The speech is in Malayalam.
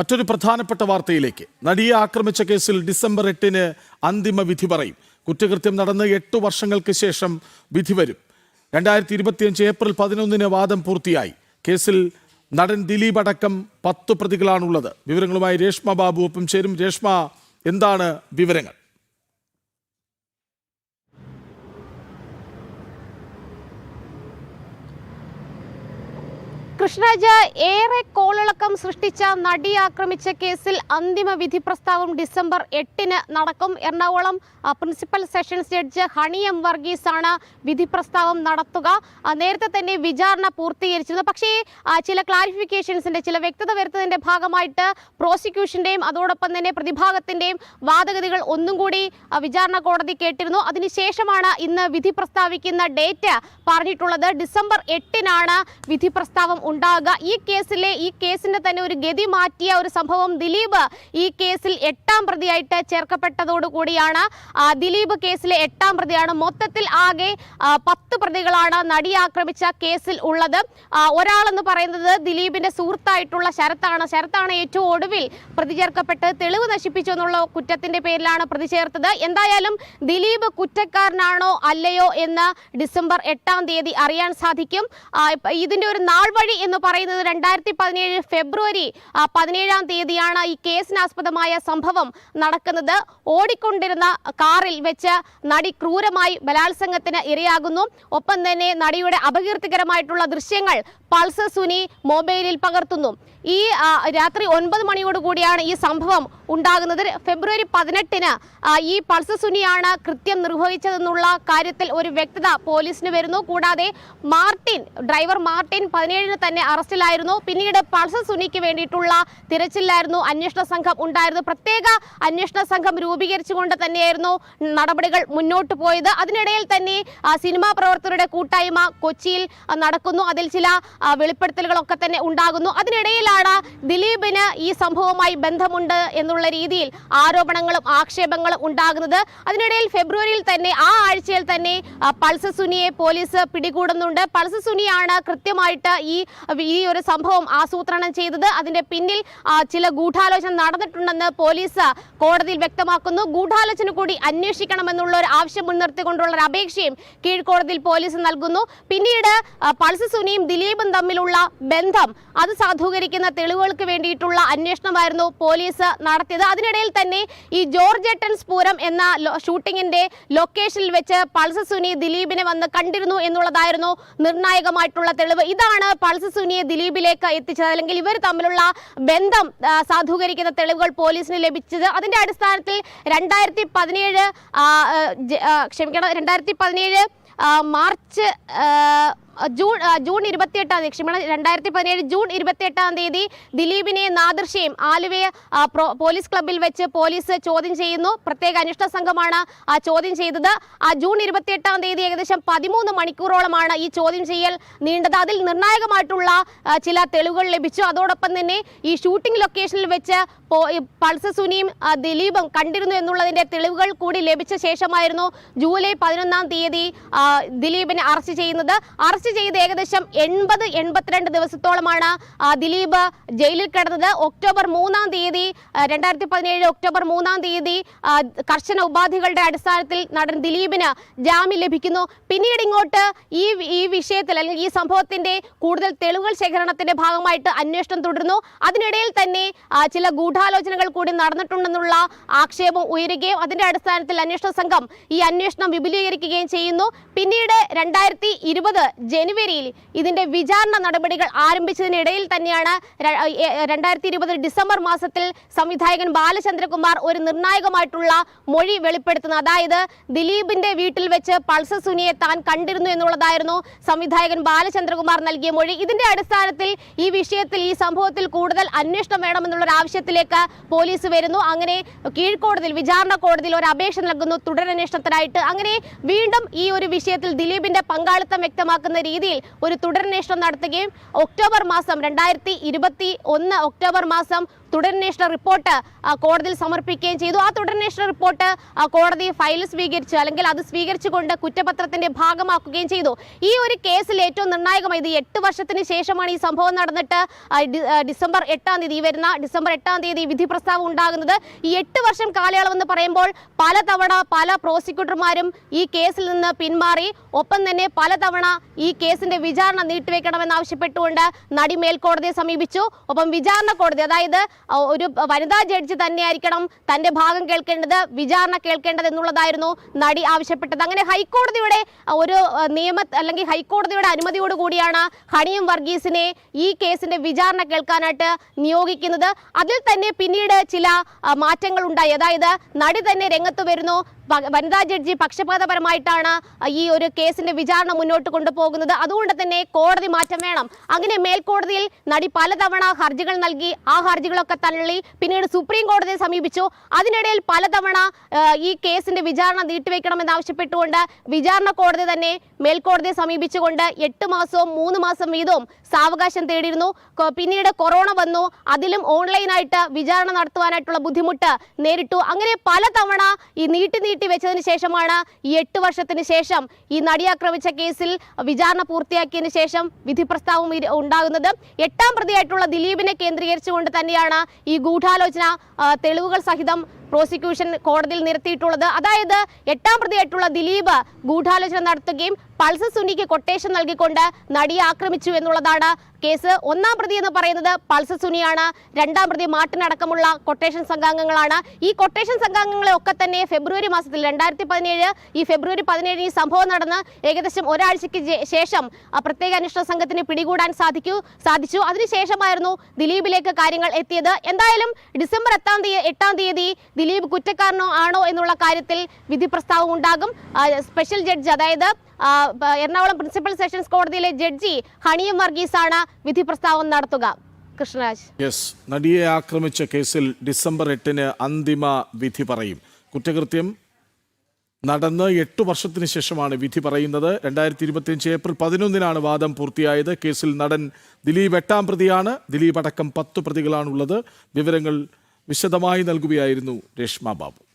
മറ്റൊരു പ്രധാനപ്പെട്ട വാർത്തയിലേക്ക്. നടിയെ ആക്രമിച്ച കേസിൽ ഡിസംബർ എട്ടിന് അന്തിമ വിധി പറയും. കുറ്റകൃത്യം നടന്ന് എട്ട് വർഷങ്ങൾക്ക് ശേഷം വിധി വരും. രണ്ടായിരത്തി ഇരുപത്തിയഞ്ച് ഏപ്രിൽ പതിനൊന്നിന് വാദം പൂർത്തിയായി. കേസിൽ നടൻ ദിലീപ് അടക്കം പത്ത് പ്രതികളാണുള്ളത്. വിവരങ്ങളുമായി രേഷ്മ ബാബു ഒപ്പം ചേരും. രേഷ്മ എന്താണ് വിവരങ്ങൾ? കൃഷ്ണരാജ് ഏറെ കോളിളക്കം സൃഷ്ടിച്ച നടി ആക്രമിച്ച കേസിൽ അന്തിമ വിധി പ്രസ്താവം ഡിസംബർ എട്ടിന് നടക്കും. Ernakulam principal sessions judge Honey M Varghese ആണ് വിധി പ്രസ്താവം നടത്തുക. നേരത്തെ തന്നെ വിചാരണ പൂർത്തീകരിച്ചിരുന്നു. പക്ഷേ ചില ക്ലാരിഫിക്കേഷൻസിന്റെ ചില വ്യക്തത വരുത്തതിന്റെ ഭാഗമായിട്ട് പ്രോസിക്യൂഷന്റെയും അതോടൊപ്പം തന്നെ പ്രതിഭാഗത്തിന്റെയും വാദഗതികൾ ഒന്നും കൂടി വിചാരണ കോടതി കേട്ടിരുന്നു. അതിനുശേഷമാണ് ഇന്ന് വിധി പ്രസ്താവിക്കുന്ന ഡേറ്റ് പറഞ്ഞിട്ടുള്ളത്. ഡിസംബർ എട്ടിനാണ് വിധി പ്രസ്താവം ഉണ്ടാകുക. ഈ കേസിലെ ഈ കേസിന്റെ തന്നെ ഒരു ഗതി മാറ്റിയ ഒരു സംഭവം ദിലീപ് ഈ കേസിൽ എട്ടാം പ്രതിയായിട്ട് ചേർക്കപ്പെട്ടതോടുകൂടിയാണ് കൂടിയാണ്. ദിലീപ് കേസിലെ എട്ടാം പ്രതിയാണ്. മൊത്തത്തിൽ ആകെ പത്ത് പ്രതികളാണ് നടി ആക്രമിച്ച കേസിൽ ഉള്ളത്. ഒരാളെന്ന് പറയുന്നത് ദിലീപിന്റെ സുഹൃത്തായിട്ടുള്ള ശരത്താണ്. ശരത്താണ് ഏറ്റവും ഒടുവിൽ പ്രതി ചേർക്കപ്പെട്ട് തെളിവ് നശിപ്പിച്ചു എന്നുള്ള കുറ്റത്തിന്റെ പേരിലാണ് പ്രതി ചേർത്തത്. എന്തായാലും ദിലീപ് കുറ്റക്കാരനാണോ അല്ലയോ എന്ന് ഡിസംബർ എട്ടാം തീയതി അറിയാൻ സാധിക്കും. ഇതിന്റെ ഒരു നാൾ വഴി എന്ന് പറയുന്നത് രണ്ടായിരത്തി പതിനേഴ് ഫെബ്രുവരി പതിനേഴാം തീയതിയാണ് ഈ കേസിനാസ്പദമായ സംഭവം നടക്കുന്നത്. ഓടിക്കൊണ്ടിരുന്ന കാറിൽ വെച്ച് നടി ക്രൂരമായി ബലാത്സംഗത്തിന് ഇരയാകുന്നു. ഒപ്പം തന്നെ നടിയുടെ അപകീർത്തികരമായിട്ടുള്ള ദൃശ്യങ്ങൾ പൾസർ സുനി മൊബൈലിൽ പകർത്തുന്നു. ഈ രാത്രി ഒൻപത് മണിയോടുകൂടിയാണ് ഈ സംഭവം ഉണ്ടാകുന്നത്. ഫെബ്രുവരി പതിനെട്ടിന് ഈ പൾസർ സുനിയാണ് കൃത്യം നിർവഹിച്ചതെന്നുള്ള കാര്യത്തിൽ ഒരു വ്യക്തത പോലീസിന് വരുന്നു. കൂടാതെ മാർട്ടിൻ ഡ്രൈവർ മാർട്ടിൻ പതിനേഴിന് തന്നെ അറസ്റ്റിലായിരുന്നു. പിന്നീട് പൾസർ സുനിക്ക് വേണ്ടിയിട്ടുള്ള തിരച്ചിലായിരുന്നു അന്വേഷണ സംഘം ഉണ്ടായിരുന്നു പ്രത്യേക അന്വേഷണ സംഘം രൂപീകരിച്ചുകൊണ്ട് തന്നെയായിരുന്നു നടപടികൾ മുന്നോട്ട് പോയത്. അതിനിടയിൽ തന്നെ സിനിമാ പ്രവർത്തകരുടെ കൂട്ടായ്മ കൊച്ചിയിൽ നടക്കുന്നു. അതിൽ ചില വെളിപ്പെടുത്തലുകളൊക്കെ തന്നെ ഉണ്ടാകുന്നു. അതിനിടയിലാണ് ദിലീപിന് ഈ സംഭവവുമായി ബന്ധമുണ്ട് എന്നുള്ള രീതിയിൽ ആരോപണങ്ങളും ആക്ഷേപങ്ങളും ഉണ്ടാകുന്നത്. അതിനിടയിൽ ഫെബ്രുവരിയിൽ തന്നെ ആ ആഴ്ചയിൽ തന്നെ പൾസ സുനിയെ പോലീസ് പിടികൂടുന്നുണ്ട്. പൾസ സുനിയാണ് കൃത്യമായിട്ട് ഈ ഈ ഒരു സംഭവം ആസൂത്രണം ചെയ്തത്. അതിന്റെ പിന്നിൽ ചില ഗൂഢാലോചന നടന്നിട്ടുണ്ടെന്ന് പോലീസ് കോടതിയിൽ വ്യക്തമാക്കുന്നു. ഗൂഢാലോചന കൂടി അന്വേഷിക്കണമെന്നുള്ള ഒരു ആവശ്യം മുൻനിർത്തിക്കൊണ്ടുള്ള ഒരു അപേക്ഷയും കീഴ്ക്കോടതിയിൽ പോലീസ് നൽകുന്നു. പിന്നീട് പൾസ സുനിയും ദിലീപും തമ്മിലുള്ള ബന്ധം അത് സാധൂകരിക്കുന്ന തെളിവുകൾക്ക് വേണ്ടിയിട്ടുള്ള അന്വേഷണമായിരുന്നു പോലീസ് നടത്തിയത്. അതിനിടയിൽ തന്നെ ഈ ജോർജ് എട്ടൻസ് പൂരം എന്ന ഷൂട്ടിങ്ങിന്റെ ലൊക്കേഷനിൽ വെച്ച് പൾസ സുനി ദിലീപിനെ വന്ന് കണ്ടിരുന്നു എന്നുള്ളതായിരുന്നു നിർണായകമായിട്ടുള്ള തെളിവ്. ഇതാണ് പൾസ സുനിയെ ദിലീപിലേക്ക് എത്തിച്ചത്. അല്ലെങ്കിൽ ഇവർ തമ്മിലുള്ള ബന്ധം സാധൂകരിക്കുന്ന തെളിവുകൾ പോലീസിന് ലഭിച്ചത്. അതിന്റെ അടിസ്ഥാനത്തിൽ രണ്ടായിരത്തി പതിനേഴ് ക്ഷമിക്കണം രണ്ടായിരത്തി പതിനേഴ് മാർച്ച് ജൂൺ ജൂൺ ഇരുപത്തിയെട്ടാം തീയതി ക്ഷമിക്കണം രണ്ടായിരത്തി പതിനേഴ് ജൂൺ ഇരുപത്തിയെട്ടാം തീയതി ദിലീപിനെ നാദൃശ്യയും ആലുവയെ പോലീസ് ക്ലബ്ബിൽ വെച്ച് പോലീസ് ചോദ്യം ചെയ്യുന്നു. പ്രത്യേക അന്വേഷണ സംഘമാണ് ആ ചോദ്യം ചെയ്തത്. ആ ജൂൺ ഇരുപത്തിയെട്ടാം തീയതി ഏകദേശം പതിമൂന്ന് മണിക്കൂറോളമാണ് ഈ ചോദ്യം ചെയ്യൽ നീണ്ടത്. അതിൽ നിർണായകമായിട്ടുള്ള ചില തെളിവുകൾ ലഭിച്ചു. അതോടൊപ്പം തന്നെ ഈ ഷൂട്ടിംഗ് ലൊക്കേഷനിൽ വെച്ച് പൾസ സുനിയും ദിലീപും കണ്ടിരുന്നു എന്നുള്ളതിന്റെ തെളിവുകൾ കൂടി ലഭിച്ച ശേഷമായിരുന്നു ജൂലൈ പതിനൊന്നാം തീയതി ദിലീപിനെ അറസ്റ്റ് ചെയ്യുന്നത്. അറസ്റ്റ് ചെയ്ത് ഏകദേശം എൺപത് എൺപത്തിരണ്ട് ദിവസത്തോളമാണ് ദിലീപ് ജയിലിൽ കിടന്നത്. ഒക്ടോബർ മൂന്നാം തീയതി രണ്ടായിരത്തി പതിനേഴ് ഒക്ടോബർ മൂന്നാം തീയതി കർശന ഉപാധികളുടെ അടിസ്ഥാനത്തിൽ നടൻ ദിലീപിന് ജാമ്യം ലഭിക്കുന്നു. പിന്നീട് ഇങ്ങോട്ട് ഈ ഈ വിഷയത്തിൽ അല്ലെങ്കിൽ ഈ സംഭവത്തിന്റെ കൂടുതൽ തെളിവുകൾ ശേഖരണത്തിന്റെ ഭാഗമായിട്ട് അന്വേഷണം തുടരുന്നു. അതിനിടയിൽ തന്നെ ചില ഗൂഢാലോചനകൾ കൂടി നടന്നിട്ടുണ്ടെന്നുള്ള ആക്ഷേപം ഉയരുകയും അതിന്റെ അടിസ്ഥാനത്തിൽ അന്വേഷണ സംഘം ഈ അന്വേഷണം വിപുലീകരിക്കുകയും ചെയ്യുന്നു. പിന്നീട് രണ്ടായിരത്തി ഇരുപത് ജനുവരിയിൽ ഇതിന്റെ വിചാരണ നടപടികൾ ആരംഭിച്ചതിനിടയിൽ തന്നെയാണ് രണ്ടായിരത്തി ഇരുപത് ഡിസംബർ മാസത്തിൽ സംവിധായകൻ ബാലചന്ദ്രകുമാർ ഒരു നിർണായകമായിട്ടുള്ള മൊഴി വെളിപ്പെടുത്തുന്നത്. അതായത് ദിലീപിന്റെ വീട്ടിൽ വെച്ച് പൾസർ സുനിയെ താൻ കണ്ടിരുന്നു എന്നുള്ളതായിരുന്നു സംവിധായകൻ ബാലചന്ദ്രകുമാർ നൽകിയ മൊഴി. ഇതിന്റെ അടിസ്ഥാനത്തിൽ ഈ വിഷയത്തിൽ ഈ സംഭവത്തിൽ കൂടുതൽ അന്വേഷണം വേണമെന്നുള്ള ഒരു ആവശ്യത്തിലേക്ക് പോലീസ് വരുന്നു. അങ്ങനെ കീഴ്ക്കോടതിയിൽ വിചാരണ കോടതിയിൽ ഒരു അപേക്ഷ നൽകുന്നു. തുടരന്വേഷണത്തിനായിട്ട് അങ്ങനെ വീണ്ടും ഈ ഒരു വിഷയത്തിൽ ദിലീപിന്റെ പങ്കാളിത്തം വ്യക്തമാക്കുന്ന രീതിയിൽ ഒരു തുടരന്വേഷണം നടത്തുകയും ഒക്ടോബർ മാസം രണ്ടായിരത്തി ഒക്ടോബർ മാസം തുടരന്വേഷണ റിപ്പോർട്ട് കോടതിയിൽ സമർപ്പിക്കുകയും ചെയ്തു. ആ തുടരന്വേഷണ റിപ്പോർട്ട് കോടതി ഫയൽ സ്വീകരിച്ചു അല്ലെങ്കിൽ അത് സ്വീകരിച്ചുകൊണ്ട് കുറ്റപത്രത്തിന്റെ ഭാഗമാക്കുകയും ചെയ്തു. ഈ ഒരു കേസിൽ ഏറ്റവും നിർണായകമായി ഇത് എട്ട് വർഷത്തിന് ശേഷമാണ് ഈ സംഭവം നടന്നിട്ട് ഡിസംബർ എട്ടാം തീയതി വരുന്ന ഡിസംബർ എട്ടാം തീയതി വിധി പ്രസ്താവം ഉണ്ടാകുന്നത്. ഈ എട്ട് വർഷം കാലയളവെന്ന് പറയുമ്പോൾ പലതവണ പല പ്രോസിക്യൂട്ടർമാരും ഈ കേസിൽ നിന്ന് പിന്മാറി ഒപ്പം തന്നെ പലതവണ ഈ കേസിന്റെ വിചാരണ നീട്ടിവെക്കണമെന്ന് ആവശ്യപ്പെട്ടുകൊണ്ട് നടി മേൽക്കോടതിയെ സമീപിച്ചു. ഒപ്പം വിചാരണ കോടതി അതായത് ഒരു വനിതാ ജഡ്ജി തന്നെയായിരിക്കണം തന്റെ ഭാഗം കേൾക്കേണ്ടത് വിചാരണ കേൾക്കേണ്ടത് എന്നുള്ളതായിരുന്നു നടി ആവശ്യപ്പെട്ടത്. അങ്ങനെ ഹൈക്കോടതിയുടെ ഒരു നിയമ അല്ലെങ്കിൽ ഹൈക്കോടതിയുടെ അനുമതിയോട് കൂടിയാണ് ഹണിയും വർഗീസിനെ ഈ കേസിന്റെ വിചാരണ കേൾക്കാനായിട്ട് നിയോഗിക്കുന്നത്. അതിൽ തന്നെ പിന്നീട് ചില മാറ്റങ്ങൾ ഉണ്ടായി അതായത് നടി തന്നെ രംഗത്ത് വരുന്നു വനിതാ ജഡ്ജി പക്ഷപാതപരമായിട്ടാണ് ഈ ഒരു കേസിന്റെ വിചാരണ മുന്നോട്ട് കൊണ്ടുപോകുന്നത്. അതുകൊണ്ട് തന്നെ കോടതി മാറ്റം വേണം. അങ്ങനെ മേൽക്കോടതിയിൽ നടി പലതവണ ഹർജികൾ നൽകി ആ ഹർജികളൊക്കെ തള്ളി പിന്നീട് സുപ്രീം കോടതിയെ സമീപിച്ചു. അതിനിടയിൽ പലതവണ ഈ കേസിന്റെ വിചാരണ നീട്ടിവെക്കണമെന്ന് ആവശ്യപ്പെട്ടുകൊണ്ട് വിചാരണ കോടതി തന്നെ മേൽക്കോടതിയെ സമീപിച്ചുകൊണ്ട് എട്ട് മാസവും മൂന്ന് മാസം വീതവും സാവകാശം തേടിയിരുന്നു. പിന്നീട് കൊറോണ വന്നു. അതിലും ഓൺലൈനായിട്ട് വിചാരണ നടത്തുവാനായിട്ടുള്ള ബുദ്ധിമുട്ട് നേരിട്ടു. അങ്ങനെ പലതവണ ഈ നീട്ടി നീട്ടി വെച്ചതിന് ശേഷമാണ് ഈ എട്ട് വർഷത്തിന് ശേഷം ഈ നടി ആക്രമിച്ച കേസിൽ വിചാരണ പൂർത്തിയാക്കിയതിന് ശേഷം വിധി പ്രസ്താവം ഉണ്ടാകുന്നത്. എട്ടാം പ്രതിയായിട്ടുള്ള ദിലീപിനെ കേന്ദ്രീകരിച്ചുകൊണ്ട് തന്നെയാണ് ഈ ഗൂഢാലോചന തെളിവുകൾ സഹിതം പ്രോസിക്യൂഷൻ കോടതിയിൽ നിർത്തിയിട്ടുള്ളത് അതായത് എട്ടാം പ്രതിയായിട്ടുള്ള ദിലീപ് ഗൂഢാലോചന നടത്തുകയും പൾസർ സുനിക്ക് കൊട്ടേഷൻ നൽകിക്കൊണ്ട് നടിയെ ആക്രമിച്ചു എന്നുള്ളതാണ് കേസ്. ഒന്നാം പ്രതി എന്ന് പറയുന്നത് പൾസർ സുനിയാണ് രണ്ടാം പ്രതി മാട്ടിനടക്കമുള്ള കൊട്ടേഷൻ സംഘാംഗങ്ങളാണ്. ഈ കൊട്ടേഷൻ സംഘാംഗങ്ങളെ ഒക്കെ തന്നെ ഫെബ്രുവരി മാസത്തിൽ രണ്ടായിരത്തി പതിനേഴ് ഈ ഫെബ്രുവരി പതിനേഴിന് ഈ സംഭവം നടന്ന് ഏകദേശം ഒരാഴ്ചയ്ക്ക് ശേഷം പ്രത്യേക അന്വേഷണ സംഘത്തിന് പിടികൂടാൻ സാധിക്കൂ സാധിച്ചു. അതിനുശേഷമായിരുന്നു ദിലീപിലേക്ക് കാര്യങ്ങൾ എത്തിയത്. എന്തായാലും ഡിസംബർ എട്ടാം തീയതി എട്ടാം തീയതി ദിലീപ് കുറ്റക്കാരനോ ആണോ എന്നുള്ള കാര്യത്തിൽ വിധി പ്രസ്താവം ഉണ്ടാകും. സ്പെഷ്യൽ ജഡ്ജ് അതായത് എറണാകുളം പ്രിൻസിപ്പൽ സെഷൻസ് കോടതിയിലെ ജഡ്ജി ഹണിയം വർഗീസാണ് വിധി പ്രസ്താവം നടത്തുക. കൃഷ്ണരാജ്. യെസ് നടിയെ ആക്രമിച്ച കേസിൽ ഡിസംബർ എട്ടിന് അന്തിമ വിധി പറയും. കുറ്റകൃത്യം നടന്ന് എട്ട് വർഷത്തിന് ശേഷമാണ് വിധി പറയുന്നത്. രണ്ടായിരത്തി ഇരുപത്തിയഞ്ച് ഏപ്രിൽ പതിനൊന്നിനാണ് വാദം പൂർത്തിയായത്. കേസിൽ നടൻ ദിലീപ് എട്ടാം പ്രതിയാണ്. ദിലീപ് അടക്കം പത്ത് പ്രതികളാണുള്ളത്. വിവരങ്ങൾ വിശദമായി നൽകുകയായിരുന്നു രേഷ്മ ബാബു.